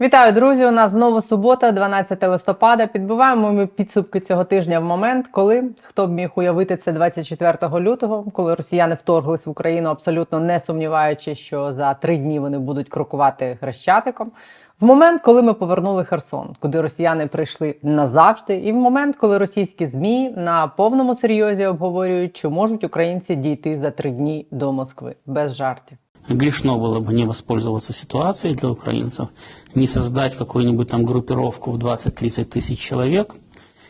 Вітаю, друзі! У нас знову субота, 12 листопада. Підбиваємо ми підсумки цього тижня в момент, коли хто б міг уявити це 24 лютого, коли росіяни вторглись в Україну, абсолютно не сумніваючись, що за три дні вони будуть крокувати хрещатиком. В момент, коли ми повернули Херсон, куди росіяни прийшли назавжди, і в момент, коли російські змі на повному серйозі обговорюють, чи можуть українці дійти за три дні до Москви без жартів. Грешно было бы не воспользоваться ситуацией для украинцев, не создать какую-нибудь там группировку в 20-30 тысяч человек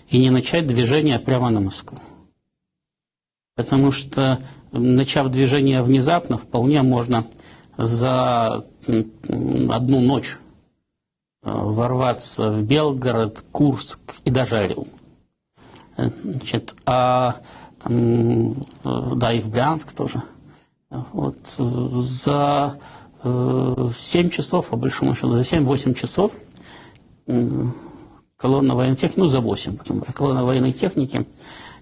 и не начать движение прямо на Москву. Потому что, начав движение внезапно, вполне можно за одну ночь э, ворваться в Белгород, Курск и даже Орел. Э, Значит, а там, э, да, и в Брянск тоже. Вот э, за э, 7 часов, по большому счету, за 7-8 часов м, колонна военной техники, ну за 8, будем говорить, колонна военной техники,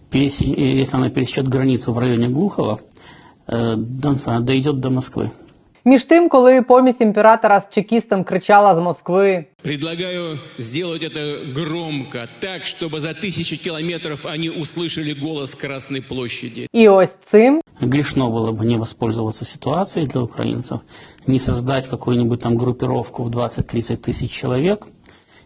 пересе- если она пересечет границу в районе Глухова, э, до- дойдет до Москвы. Між тим, коли помість імператора з чекістом кричала з Москви Предлагаю сделать это громко, так, чтобы за тысячи километров они услышали голос Красной площади. і ось цим, Грешно было бы не воспользоваться ситуацией для украинцев, не создать какую-нибудь там группировку в 20-30 тысяч человек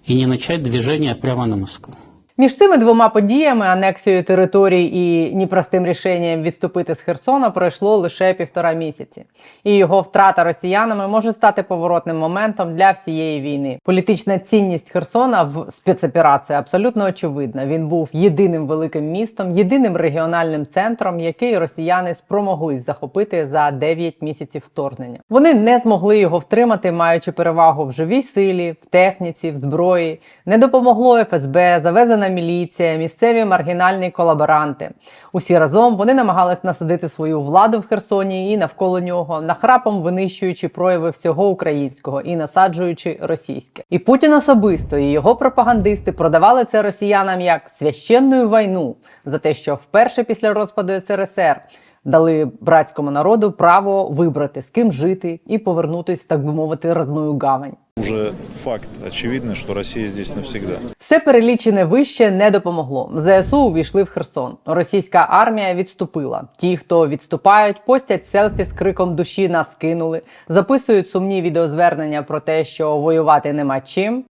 и не начать движение прямо на Москву. між цими двома подіями, анексією територій і непростим рішенням відступити з Херсона, пройшло лише півтора місяці. І його втрата росіянами може стати поворотним моментом для всієї війни. Політична цінність Херсона в спецоперації абсолютно очевидна. Він був єдиним великим містом, єдиним регіональним центром, який росіяни спромоглись захопити за 9 місяців вторгнення. Вони не змогли його втримати, маючи перевагу в живій силі, в техніці, в зброї. Не допомогло ФСБ, завезена міліція, місцеві маргінальні колаборанти. Усі разом вони намагались насадити свою владу в Херсоні і навколо нього, нахрапом винищуючи прояви всього українського і насаджуючи російське. І Путін особисто і його пропагандисти продавали це росіянам як священну війну за те, що вперше після розпаду СРСР дали братському народу право вибрати з ким жити і повернутись, так би мовити, родную гавань. Уже факт очевидный, что Россия здесь навсегда. Все перелічене вище не допомогло. ЗСУ увійшли в Херсон. Російська армія відступила. Ті, хто відступають, постять селфі з криком душі нас кинули, записують сумні відеозвернення про те, що воювати нема чим.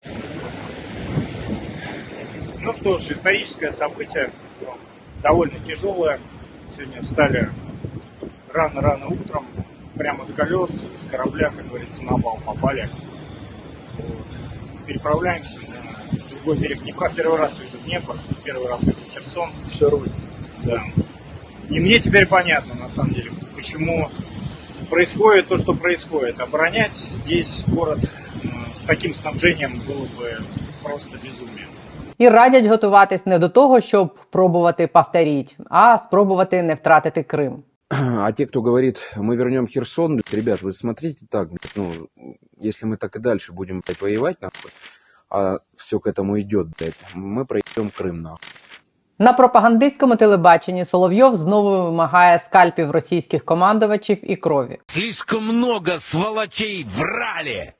Ну что ж, историческое событие, довольно тяжелое. Сегодня встали рано-рано утром, прямо с колес, с корабля, как говорится, на бал попали. Вот. Переправляемся на другой берег Днепра. Первый раз вижу Днепр, первый раз вижу Херсон. Шаруй. Да. И мне теперь понятно, на самом деле, почему происходит то, что происходит. Оборонять здесь город э, с таким снабжением было бы просто безумие. І радять готуватись не до того, щоб пробувати повторіть, а спробувати не втратити Крим. А те, кто говорит, мы вернем Херсон, ребят, вы смотрите так, блядь, ну, если мы так и дальше будем блядь, воевать, нахуй, а все к этому идет, блядь, мы пройдем Крым, нахуй. На пропагандистському телебаченні Соловйов знову вимагає скальпів російських командувачів і крові. Слишком много сволочей врали.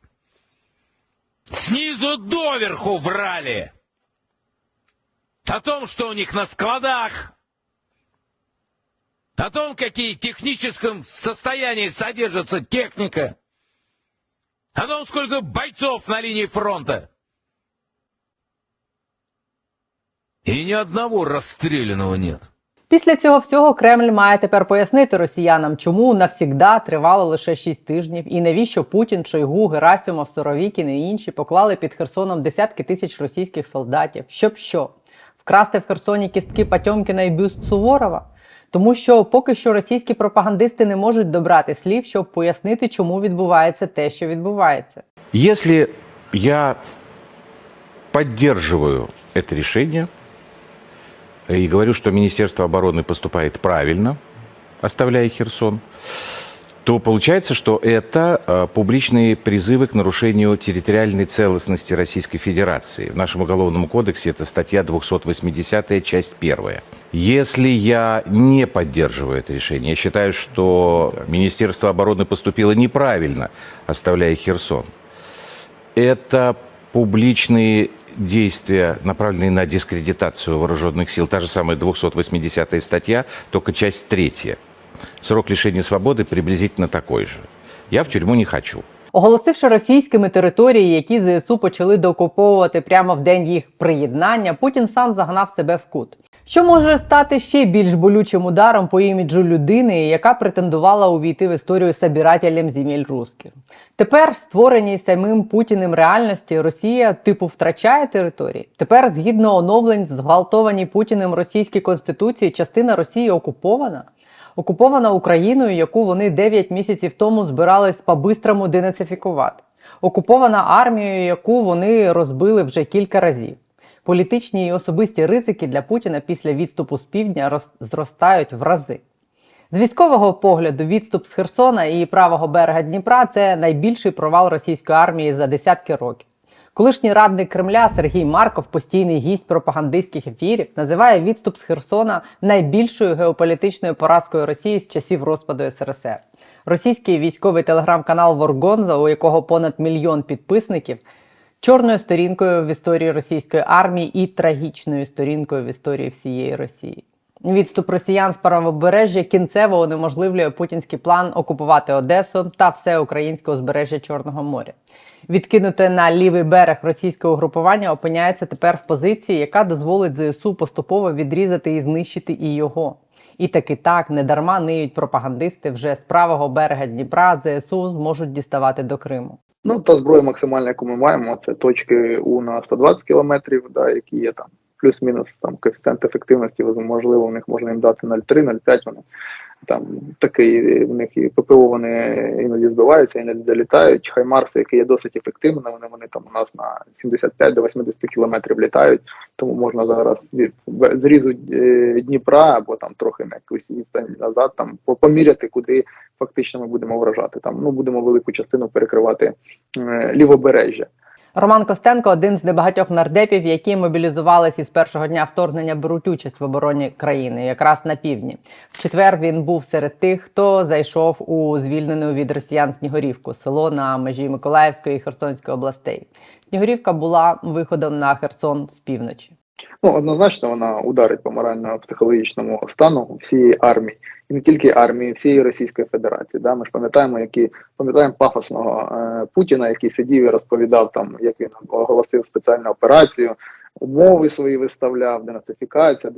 Снизу доверху врали. О том, что у них на складах. О том, какие в техническом состоянии содержится техника. О том, сколько бойцов на линии фронта. И ни одного расстрелянного нет. Після цього всього Кремль має тепер пояснити росіянам, чому навсігда тривало лише 6 тижнів, і навіщо Путін, Шойгу, Герасимов, Соровікін і інші поклали під Херсоном десятки тисяч російських солдатів. Щоб що? Вкрасти в Херсоні кістки Патьомкіна і бюст Суворова? Тому що поки що російські пропагандисти не можуть добрати слів, щоб пояснити, чому відбувається те, що відбувається. Если я поддерживаю это решение и говорю, что Министерство обороны поступает правильно, оставляя Херсон, то получается, что это э, публичные призывы к нарушению территориальной целостности Российской Федерации. В нашем Уголовном кодексе это статья 280, часть 1. Если я не поддерживаю это решение, я считаю, что Министерство обороны поступило неправильно, оставляя Херсон, это публичные действия, направленные на дискредитацию вооруженных сил. Та же самая 280 статья, только часть третья. Срок лишения свободы приблизительно такой же. Я в тюрьму не хочу. Оголосивши російськими території, які ЗСУ почали докуповувати прямо в день їх приєднання, Путін сам загнав себе в кут. Що може стати ще більш болючим ударом по іміджу людини, яка претендувала увійти в історію собирателем земель русських? Тепер, в створеній самим Путіним реальності, Росія типу втрачає території. Тепер, згідно оновлень, в Путіним російській конституції, частина Росії окупована. Окупована Україною, яку вони 9 місяців тому збирались по-бистрому денацифікувати. Окупована армією, яку вони розбили вже кілька разів. Політичні і особисті ризики для Путіна після відступу з півдня роз- зростають в рази. З військового погляду, відступ з Херсона і правого берега Дніпра це найбільший провал російської армії за десятки років. Колишній радник Кремля Сергій Марков, постійний гість пропагандистських ефірів, називає відступ з Херсона найбільшою геополітичною поразкою Росії з часів розпаду СРСР. Російський військовий телеграм-канал Воргонза, у якого понад мільйон підписників, чорною сторінкою в історії російської армії і трагічною сторінкою в історії всієї Росії. Відступ росіян з правобережжя кінцево унеможливлює путінський план окупувати Одесу та все українське узбережжя Чорного моря. Відкинуте на лівий берег російське угрупування опиняється тепер в позиції, яка дозволить ЗСУ поступово відрізати і знищити і його. І таки так недарма ниють пропагандисти вже з правого берега Дніпра ЗСУ зможуть діставати до Криму. Ну, та зброя максимальна, яку ми маємо, це точки У на 120 кілометрів, да, які є там плюс-мінус там коефіцієнт ефективності, можливо, в них можна їм дати 0,3, 0,5, вони там такий, в них і ППО вони іноді збиваються, іноді долітають. Хаймарси, які є досить ефективними, вони, вони там у нас на 75 до 80 кілометрів літають, тому можна зараз від зрізу е, Дніпра або там трохи на якусь відстань назад, там поміряти, куди фактично ми будемо вражати. Там ну будемо велику частину перекривати е, лівобережжя. Роман Костенко один з небагатьох нардепів, які мобілізувалися із першого дня вторгнення, беруть участь в обороні країни, якраз на півдні. В четвер він був серед тих, хто зайшов у звільнену від росіян Снігурівку, село на межі Миколаївської і Херсонської областей. Снігурівка була виходом на Херсон з півночі. Ну однозначно вона ударить по морально-психологічному стану всієї армії, і не тільки армії, всієї Російської Федерації. Да, ми ж пам'ятаємо, які пам'ятаємо пафосного е, Путіна, який сидів і розповідав там, як він оголосив спеціальну операцію, умови свої виставляв, денацифікація,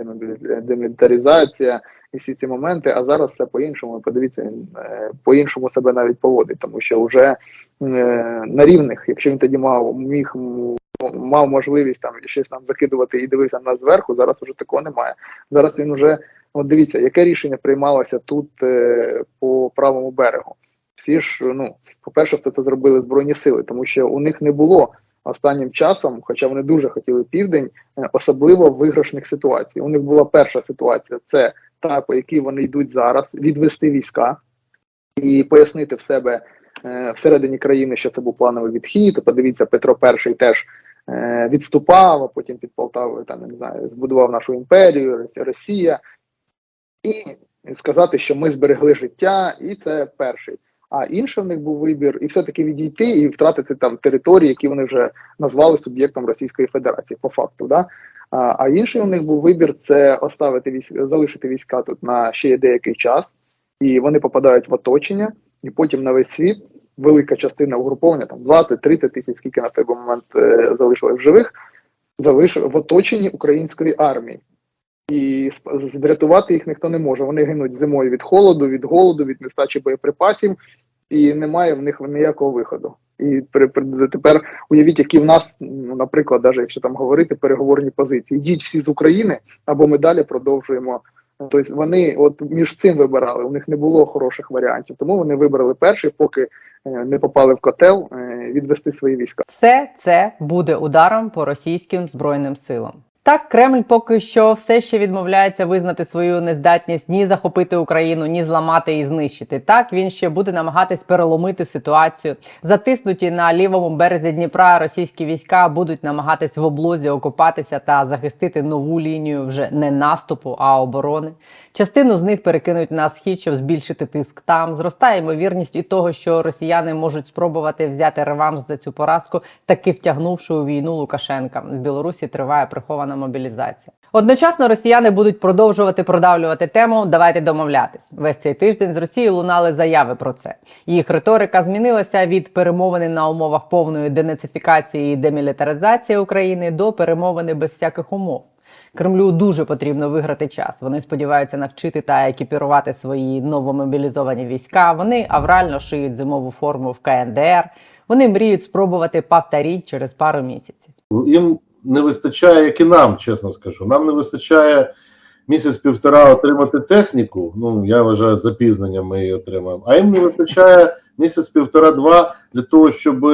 демілітаризація і всі ці моменти. А зараз все по-іншому. Подивіться, він е, по-іншому себе навіть поводить, тому що вже е, на рівних, якщо він тоді мав міг мав можливість там щось там закидувати і дивився на зверху, зараз вже такого немає. Зараз він вже от дивіться, яке рішення приймалося тут е, по правому берегу. Всі ж, ну, по-перше, все це зробили Збройні сили, тому що у них не було останнім часом, хоча вони дуже хотіли південь, е, особливо виграшних ситуацій. У них була перша ситуація, це та, по якій вони йдуть зараз, відвести війська і пояснити в себе е, всередині країни, що це був плановий відхід. Подивіться, Петро І теж відступав, а потім під Полтавою там не знаю, збудував нашу імперію, Росія, і сказати, що ми зберегли життя, і це перший. А інший в них був вибір, і все-таки відійти і втратити там території, які вони вже назвали суб'єктом Російської Федерації, по факту. Да? А, а інший у них був вибір це оставити військ, залишити війська тут на ще деякий час, і вони попадають в оточення, і потім на весь світ велика частина угруповання, там 20-30 тисяч, скільки на той момент е, залишилось в живих, залишили в оточенні української армії. І врятувати їх ніхто не може. Вони гинуть зимою від холоду, від голоду, від нестачі боєприпасів, і немає в них ніякого виходу. І при- тепер уявіть, які в нас, ну, наприклад, навіть якщо там говорити переговорні позиції, йдіть всі з України, або ми далі продовжуємо. Тобто вони от між цим вибирали. У них не було хороших варіантів, тому вони вибрали перший, поки е, не попали в котел, е, відвести свої війська. Все це буде ударом по російським збройним силам. Так, Кремль поки що все ще відмовляється визнати свою нездатність ні захопити Україну, ні зламати і знищити. Так він ще буде намагатись переломити ситуацію. Затиснуті на лівому березі Дніпра російські війська будуть намагатись в облозі окупатися та захистити нову лінію вже не наступу, а оборони. Частину з них перекинуть на схід, щоб збільшити тиск там. Зростає ймовірність і того, що росіяни можуть спробувати взяти реванш за цю поразку, таки втягнувши у війну Лукашенка. В Білорусі триває прихована мобілізація. Одночасно росіяни будуть продовжувати продавлювати тему. Давайте домовлятись. Весь цей тиждень з Росії лунали заяви про це. Їх риторика змінилася від перемовини на умовах повної денацифікації і демілітаризації України до перемовини без всяких умов. Кремлю дуже потрібно виграти час. Вони сподіваються навчити та екіпірувати свої новомобілізовані війська. Вони аврально шиють зимову форму в КНДР. Вони мріють спробувати повторіть через пару місяців. їм не вистачає, як і нам, чесно скажу. Нам не вистачає місяць-півтора отримати техніку. Ну я вважаю, з запізненням ми її отримаємо. А їм не вистачає місяць-півтора-два для того, щоб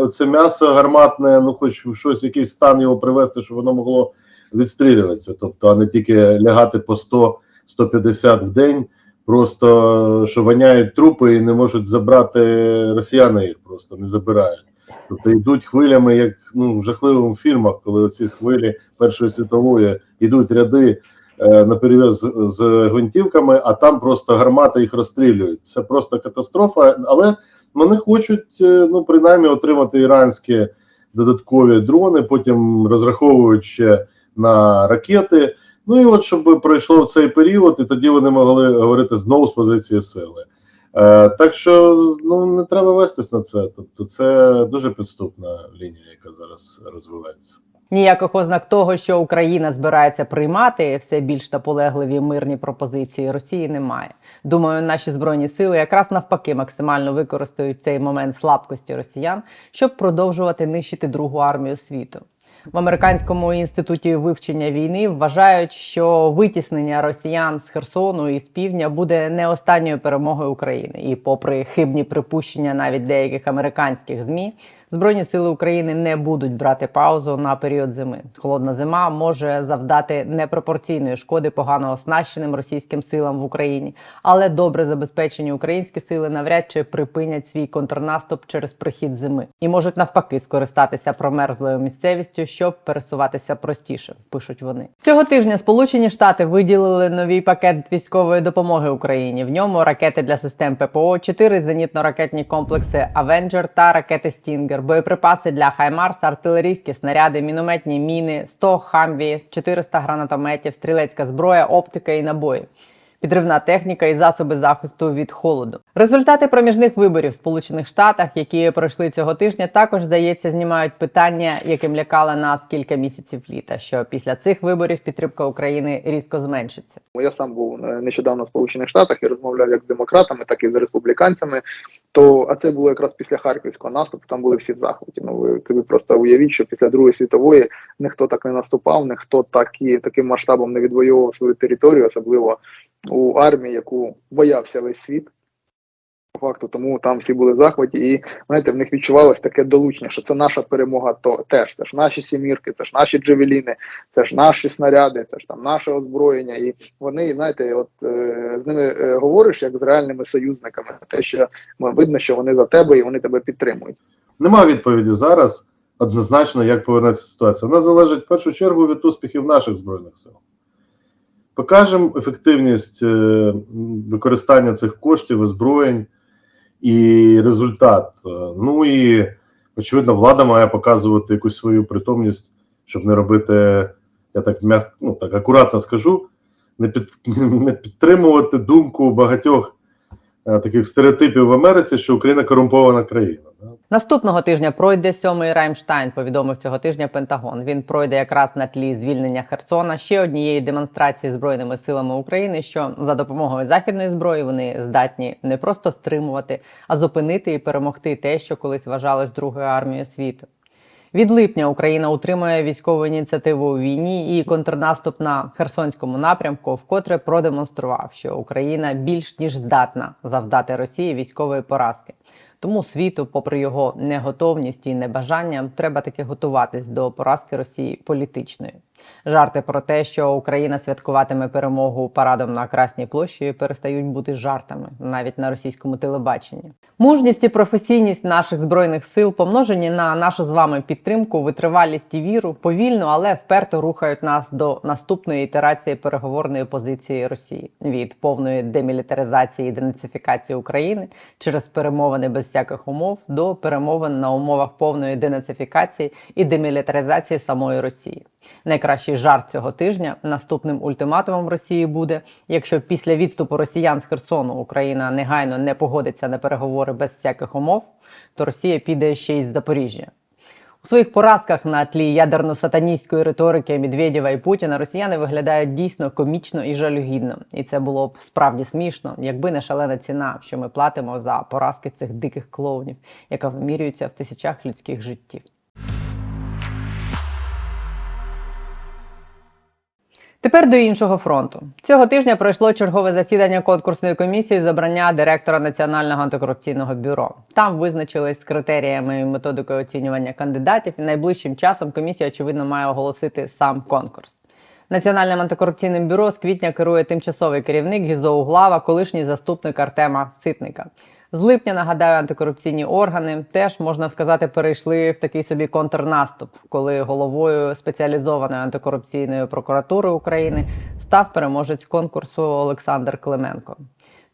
оце м'ясо гарматне, ну хоч в щось, якийсь стан його привести, щоб воно могло відстрілюватися. Тобто, а не тільки лягати по 100-150 в день. Просто що воняють трупи і не можуть забрати росіяни їх просто не забирають. Тобто йдуть хвилями, як ну в жахливих фільмах, коли оці хвилі Першої світової йдуть ряди е, на перев'яз з, з гвинтівками, а там просто гармати їх розстрілюють. Це просто катастрофа. Але вони хочуть, е, ну принаймні, отримати іранські додаткові дрони, потім розраховують ще на ракети. Ну і от щоб пройшло цей період, і тоді вони могли говорити знову з позиції сили. Е, так що ну не треба вестись на це. Тобто, це дуже підступна лінія, яка зараз розвивається. Ніяких ознак того, що Україна збирається приймати все більш наполегливі мирні пропозиції Росії, немає. Думаю, наші збройні сили якраз навпаки максимально використають цей момент слабкості росіян, щоб продовжувати нищити другу армію світу. В американському інституті вивчення війни вважають, що витіснення росіян з Херсону і з півдня буде не останньою перемогою України. І, попри хибні припущення навіть деяких американських змі, збройні сили України не будуть брати паузу на період зими. Холодна зима може завдати непропорційної шкоди погано оснащеним російським силам в Україні, але добре забезпечені українські сили навряд чи припинять свій контрнаступ через прихід зими і можуть навпаки скористатися промерзлою місцевістю, щоб пересуватися простіше. Пишуть вони цього тижня. Сполучені Штати виділили новий пакет військової допомоги Україні. В ньому ракети для систем ППО, 4 зенітно-ракетні комплекси Авенджер та ракети Стінгер, боєприпаси для Хаймарс, артилерійські снаряди, мінометні міни, 100 хамві, 400 гранатометів, стрілецька зброя, оптика і набої. Підривна техніка і засоби захисту від холоду. Результати проміжних виборів в Сполучених Штатах, які пройшли цього тижня, також здається знімають питання, яким лякала нас кілька місяців літа. Що після цих виборів підтримка України різко зменшиться. Я сам був е, нещодавно в Сполучених Штатах і розмовляв як з демократами, так і з республіканцями. То а це було якраз після харківського наступу. Там були всі в захваті. Ну ви тобі просто уявіть, що після Другої світової ніхто так не наступав, ніхто так і таким масштабом не відвоював свою територію, особливо у армії, яку боявся весь світ. Факту, тому там всі були захваті, і знаєте, в них відчувалось таке долучення, що це наша перемога, то теж це ж наші сімірки, це ж наші джевеліни, це ж наші снаряди, це ж там наше озброєння. І вони, знаєте, от е, з ними е, говориш як з реальними союзниками, те, що видно, що вони за тебе і вони тебе підтримують. Нема відповіді зараз однозначно, як повернеться ситуація. Вона залежить в першу чергу від успіхів наших збройних сил. Покажемо ефективність е, використання цих коштів, озброєнь і результат. Е, Ну і очевидно, влада має показувати якусь свою притомність, щоб не робити, я так м'як, ну так акуратно скажу, не під не підтримувати думку багатьох таких стереотипів в Америці, що Україна корумпована країна. Наступного тижня пройде сьомий Раймштайн. Повідомив цього тижня Пентагон. Він пройде якраз на тлі звільнення Херсона, ще однієї демонстрації збройними силами України, що за допомогою західної зброї вони здатні не просто стримувати, а зупинити і перемогти те, що колись вважалось другою армією світу. Від липня Україна утримує військову ініціативу у війні і контрнаступ на Херсонському напрямку, вкотре продемонстрував, що Україна більш ніж здатна завдати Росії військової поразки. Тому світу, попри його неготовність і небажання, треба таки готуватись до поразки Росії політичної. Жарти про те, що Україна святкуватиме перемогу парадом на Красній площі, перестають бути жартами навіть на російському телебаченні. Мужність і професійність наших збройних сил, помножені на нашу з вами підтримку, витривалість і віру, повільно, але вперто рухають нас до наступної ітерації переговорної позиції Росії від повної демілітаризації і денацифікації України через перемовини без всяких умов до перемовин на умовах повної денацифікації і демілітаризації самої Росії. Найкращий жарт цього тижня наступним ультиматумом Росії буде, якщо після відступу росіян з Херсону Україна негайно не погодиться на переговори без всяких умов, то Росія піде ще й з Запоріжжя. У своїх поразках на тлі ядерно-сатаністської риторики Медведєва і Путіна росіяни виглядають дійсно комічно і жалюгідно. І це було б справді смішно, якби не шалена ціна, що ми платимо за поразки цих диких клоунів, яка вимірюється в тисячах людських життів. Тепер до іншого фронту. Цього тижня пройшло чергове засідання конкурсної комісії з обрання директора Національного антикорупційного бюро. Там визначились з критеріями і методикою оцінювання кандидатів. І найближчим часом комісія, очевидно, має оголосити сам конкурс. Національним антикорупційним бюро з квітня керує тимчасовий керівник Гізо Углава, колишній заступник Артема Ситника. З липня нагадаю, антикорупційні органи теж можна сказати перейшли в такий собі контрнаступ, коли головою спеціалізованої антикорупційної прокуратури України став переможець конкурсу Олександр Клименко.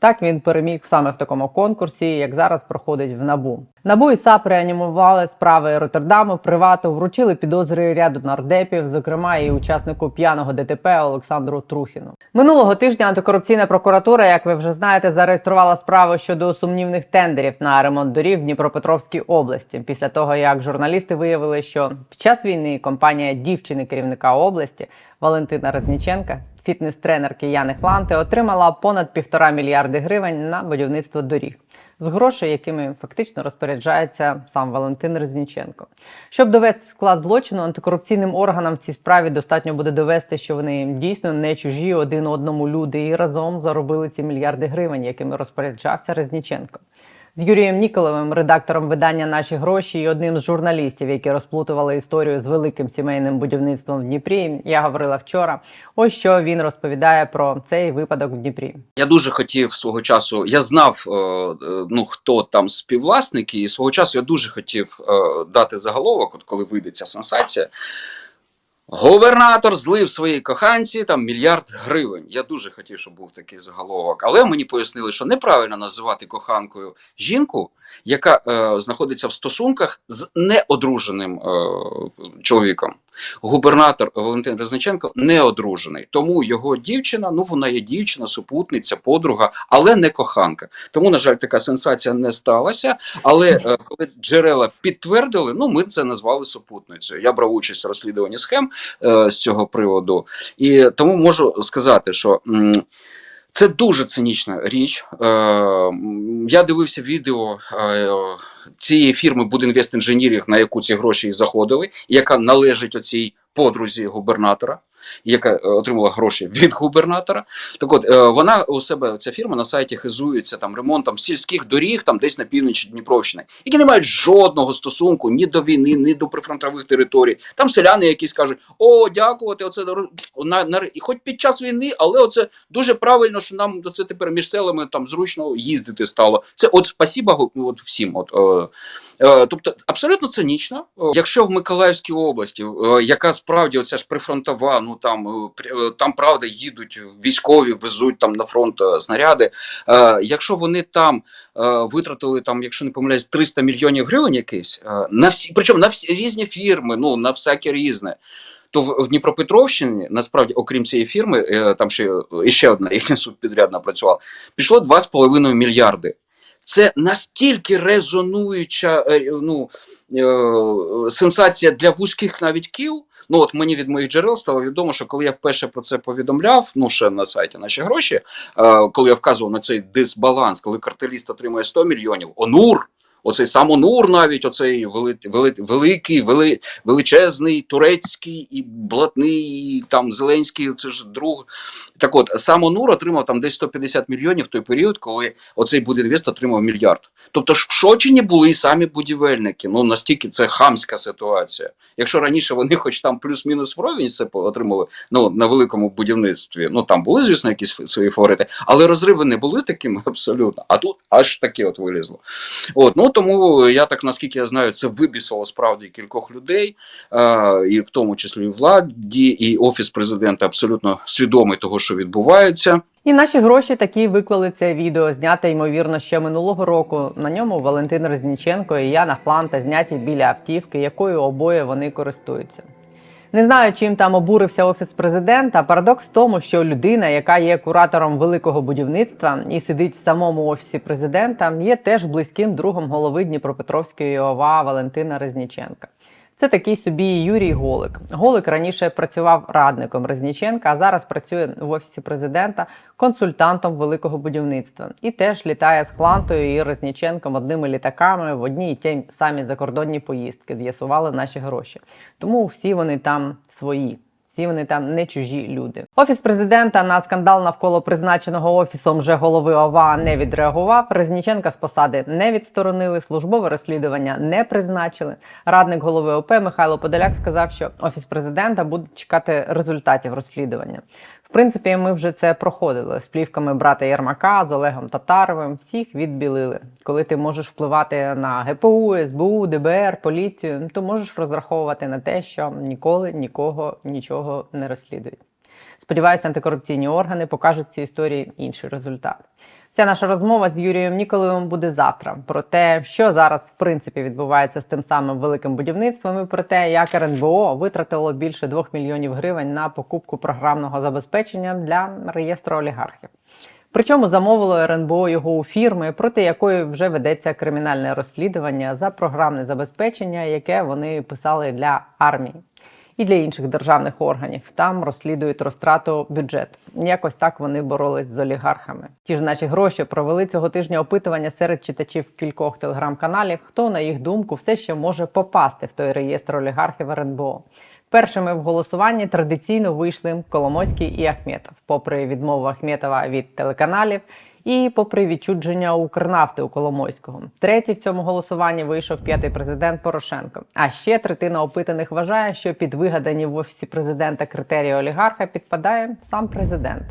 Так він переміг саме в такому конкурсі, як зараз проходить в НАБУ. НАБУ і САП реанімували справи Роттердаму, привату, вручили підозри ряду нардепів, зокрема і учаснику п'яного ДТП Олександру Трухіну. Минулого тижня антикорупційна прокуратура, як ви вже знаєте, зареєструвала справу щодо сумнівних тендерів на ремонт доріг в Дніпропетровській області. Після того як журналісти виявили, що під час війни компанія дівчини керівника області Валентина Резніченка фітнес-тренерки Яни Хланти отримала понад півтора мільярди гривень на будівництво доріг з грошей, якими фактично розпоряджається сам Валентин Резніченко. Щоб довести склад злочину, антикорупційним органам в цій справі достатньо буде довести, що вони дійсно не чужі один одному люди і разом заробили ці мільярди гривень, якими розпоряджався Резніченко. З Юрієм Ніколовим, редактором видання Наші гроші і одним з журналістів, які розплутували історію з великим сімейним будівництвом в Дніпрі. Я говорила вчора. Ось що він розповідає про цей випадок в Дніпрі. Я дуже хотів свого часу. Я знав, е, ну хто там співвласники, і свого часу я дуже хотів е, дати заголовок, от коли вийде ця сенсація. Губернатор злив своїй коханці там мільярд гривень. Я дуже хотів, щоб був такий заголовок. Але мені пояснили, що неправильно називати коханкою жінку, яка е, знаходиться в стосунках з неодруженим е, чоловіком. Губернатор Валентин Резниченко не одружений, тому його дівчина, ну вона є дівчина, супутниця, подруга, але не коханка. Тому, на жаль, така сенсація не сталася. Але е, коли джерела підтвердили, ну ми це назвали супутницею. Я брав участь в розслідуванні схем е, з цього приводу, і тому можу сказати, що. м, це дуже цинічна річ. Е, я дивився відео е, цієї фірми Будінвест Інженірінг, на яку ці гроші і заходили, яка належить оцій подрузі губернатора, яка е, отримала гроші від губернатора. Так от е, вона у себе ця фірма на сайті хизується там ремонтом сільських доріг, там десь на півночі Дніпровщини, які не мають жодного стосунку ні до війни, ні до прифронтових територій. Там селяни, які скажуть: О, дякувати, оце на, на і хоч під час війни, але оце дуже правильно, що нам це тепер між селами там зручно їздити стало. Це от спасіба от всім. От е, Е, Тобто абсолютно цинічно. Якщо в Миколаївській області, е, яка справді оця ж прифронтова, ну там е, пр- е, там правда їдуть військові, везуть там на фронт е, снаряди. Е, Якщо вони там е, витратили там, якщо не помиляюсь, 300 мільйонів гривень якийсь на всі, причому на всі різні фірми, ну на всяке різне. То в Дніпропетровщині, насправді, окрім цієї фірми, там ще ще одна їхня субпідрядна працювала, пішло 2,5 мільярди. Це настільки резонуюча е, ну, е, сенсація для вузьких навіть кіл. Ну от мені від моїх джерел стало відомо, що коли я вперше про це повідомляв, ну ще на сайті наші гроші, е, коли я вказував на цей дисбаланс, коли картеліст отримує 100 мільйонів, ОНУР Оцей самонур, навіть оцей вели, вели, великий, вели, величезний, турецький і блатний, і там Зеленський, це ж друг. Так от, самонур отримав там десь 150 мільйонів в той період, коли оцей будинвест отримав мільярд. Тобто ж в шочені були і самі будівельники. Ну настільки це хамська ситуація. Якщо раніше вони, хоч там плюс-мінус вровень це отримали ну, на великому будівництві, ну там були, звісно, якісь свої фаворити, але розриви не були такими абсолютно. А тут аж таке от вилізло. От, ну тому я так наскільки я знаю, це вибісило справді кількох людей, е, і в тому числі владі, і офіс президента абсолютно свідомий того, що відбувається. І наші гроші такі виклали це відео, зняте ймовірно ще минулого року. На ньому Валентин Резніченко і Яна Фланта зняті біля автівки, якою обоє вони користуються. Не знаю, чим там обурився офіс президента. Парадокс в тому, що людина, яка є куратором великого будівництва і сидить в самому офісі президента, є теж близьким другом голови Дніпропетровської ОВА Валентина Резніченка. Це такий собі Юрій Голик. Голик раніше працював радником Резніченка, а зараз працює в офісі президента консультантом великого будівництва і теж літає з Клантою і Резніченком одними літаками в одній і ті самі закордонні поїздки. З'ясували наші гроші. Тому всі вони там свої. Всі вони там не чужі люди. Офіс президента на скандал навколо призначеного офісом вже голови ОВА не відреагував. Резніченка з посади не відсторонили, службове розслідування не призначили. Радник голови ОП Михайло Подоляк сказав, що офіс президента буде чекати результатів розслідування. Принципі, ми вже це проходили з плівками брата Єрмака, з Олегом Татаровим. Всіх відбілили. Коли ти можеш впливати на ГПУ, СБУ, ДБР, поліцію, то можеш розраховувати на те, що ніколи нікого нічого не розслідують. Сподіваюся, антикорупційні органи покажуть цій історії інший результат. Вся наша розмова з Юрієм Ніколовим буде завтра про те, що зараз в принципі відбувається з тим самим великим будівництвом, і про те, як РНБО витратило більше 2 мільйонів гривень на покупку програмного забезпечення для реєстру олігархів. Причому замовило РНБО його у фірми, проти якої вже ведеться кримінальне розслідування за програмне забезпечення, яке вони писали для армії і для інших державних органів. Там розслідують розтрату бюджету. Якось так вони боролись з олігархами. Ті ж наші гроші провели цього тижня опитування серед читачів кількох телеграм-каналів, хто, на їх думку, все ще може попасти в той реєстр олігархів РНБО. Першими в голосуванні традиційно вийшли Коломойський і Ахметов, попри відмову Ахметова від телеканалів і попри відчудження Укрнафти у Коломойського. Третій в цьому голосуванні вийшов п'ятий президент Порошенко. А ще третина опитаних вважає, що під вигадані в офісі президента критерії олігарха підпадає сам президент.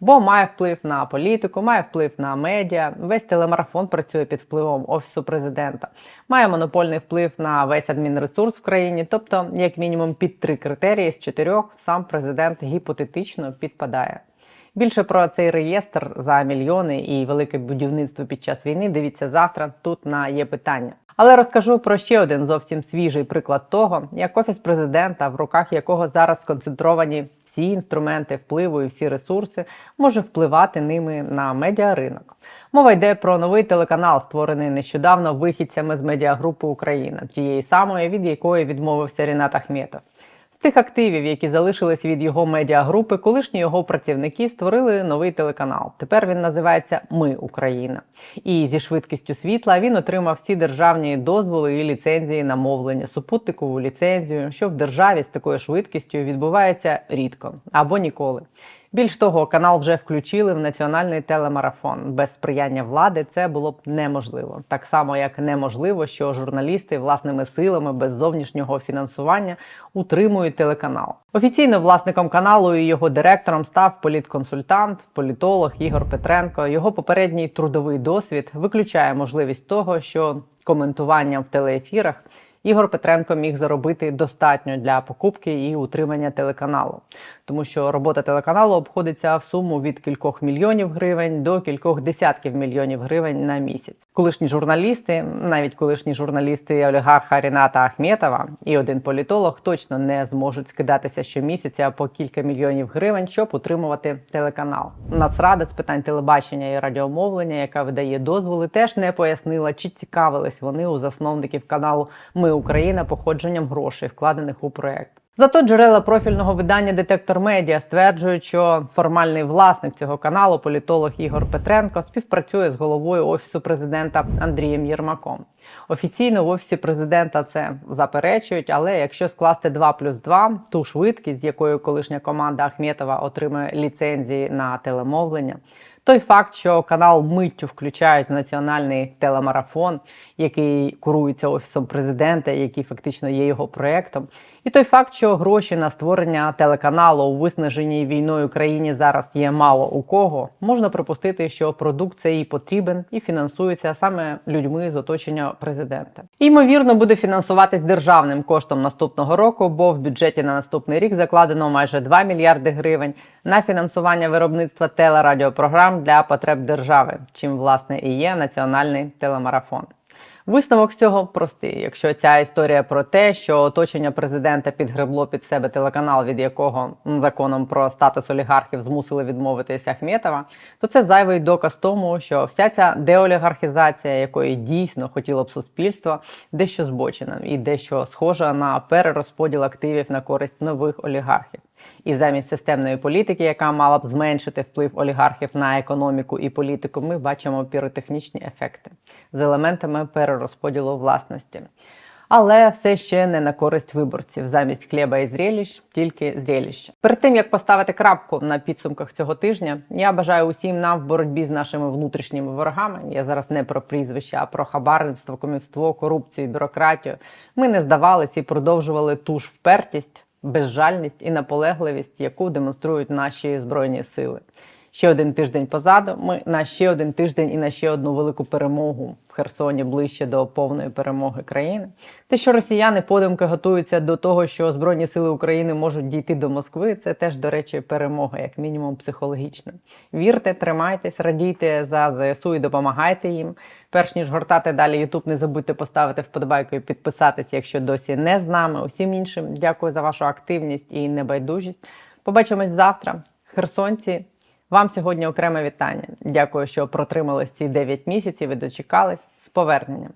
Бо має вплив на політику, має вплив на медіа. Весь телемарафон працює під впливом офісу президента, має монопольний вплив на весь адмінресурс в країні. Тобто, як мінімум, під три критерії з чотирьох сам президент гіпотетично підпадає. Більше про цей реєстр за мільйони і велике будівництво під час війни. Дивіться завтра. Тут на є питання. Але розкажу про ще один зовсім свіжий приклад того, як офіс президента, в руках якого зараз сконцентровані всі інструменти впливу і всі ресурси, може впливати ними на медіаринок. Мова йде про новий телеканал, створений нещодавно вихідцями з медіагрупи Україна, тієї самої, від якої відмовився Рінат Ахметов. Тих активів, які залишились від його медіагрупи, колишні його працівники створили новий телеканал. Тепер він називається Ми Україна. І зі швидкістю світла він отримав всі державні дозволи і ліцензії на мовлення, супутникову ліцензію, що в державі з такою швидкістю відбувається рідко або ніколи. Більш того, канал вже включили в національний телемарафон. Без сприяння влади це було б неможливо. Так само, як неможливо, що журналісти власними силами без зовнішнього фінансування утримують телеканал. Офіційно власником каналу і його директором став політконсультант, політолог Ігор Петренко. Його попередній трудовий досвід виключає можливість того, що коментуванням в телеефірах Ігор Петренко міг заробити достатньо для покупки і утримання телеканалу, тому що робота телеканалу обходиться в суму від кількох мільйонів гривень до кількох десятків мільйонів гривень на місяць. Колишні журналісти, навіть колишні журналісти олігарха Ріната Ахметова і один політолог точно не зможуть скидатися щомісяця по кілька мільйонів гривень, щоб утримувати телеканал. Нацрада з питань телебачення і радіомовлення, яка видає дозволи, теж не пояснила, чи цікавились вони у засновників каналу Ми Україна походженням грошей, вкладених у проект. Зато джерела профільного видання Детектор Медіа стверджують, що формальний власник цього каналу, політолог Ігор Петренко, співпрацює з головою офісу президента Андрієм Єрмаком. Офіційно в офісі президента це заперечують, але якщо скласти 2 плюс 2, ту швидкість, з якою колишня команда Ахметова отримує ліцензії на телемовлення, той факт, що канал миттю включають національний телемарафон, який курується офісом президента, який фактично є його проектом, і той факт, що гроші на створення телеканалу у виснаженій війною країні зараз є мало у кого, можна припустити, що продукт цей потрібен і фінансується саме людьми з оточення президента. Ймовірно, буде фінансуватись державним коштом наступного року, бо в бюджеті на наступний рік закладено майже 2 мільярди гривень на фінансування виробництва телерадіопрограм для потреб держави, чим власне і є національний телемарафон. Висновок з цього простий. Якщо ця історія про те, що оточення президента підгребло під себе телеканал, від якого законом про статус олігархів змусили відмовитися Ахметова, то це зайвий доказ тому, що вся ця деолігархізація, якої дійсно хотіло б суспільство, дещо збочена і дещо схожа на перерозподіл активів на користь нових олігархів. І замість системної політики, яка мала б зменшити вплив олігархів на економіку і політику, ми бачимо піротехнічні ефекти з елементами перерозподілу власності. Але все ще не на користь виборців. Замість хліба і зрелищ тільки зрелища. Перед тим як поставити крапку на підсумках цього тижня, я бажаю усім нам в боротьбі з нашими внутрішніми ворогами. Я зараз не про прізвища, а про хабарництво, комівство, корупцію, бюрократію. Ми не здавались і продовжували ту ж впертість, безжальність і наполегливість, яку демонструють наші збройні сили. Ще один тиждень позаду. Ми на ще один тиждень і на ще одну велику перемогу в Херсоні ближче до повної перемоги країни. Те, що росіяни подумки готуються до того, що Збройні сили України можуть дійти до Москви, це теж, до речі, перемога, як мінімум, психологічна. Вірте, тримайтесь, радійте за ЗСУ і допомагайте їм. Перш ніж гортати далі Ютуб, не забудьте поставити вподобайку і підписатись, якщо досі не з нами. Усім іншим дякую за вашу активність і небайдужість. Побачимось завтра. Херсонці. Вам сьогодні окреме вітання. Дякую, що протримались ці 9 місяців і дочекались з поверненням.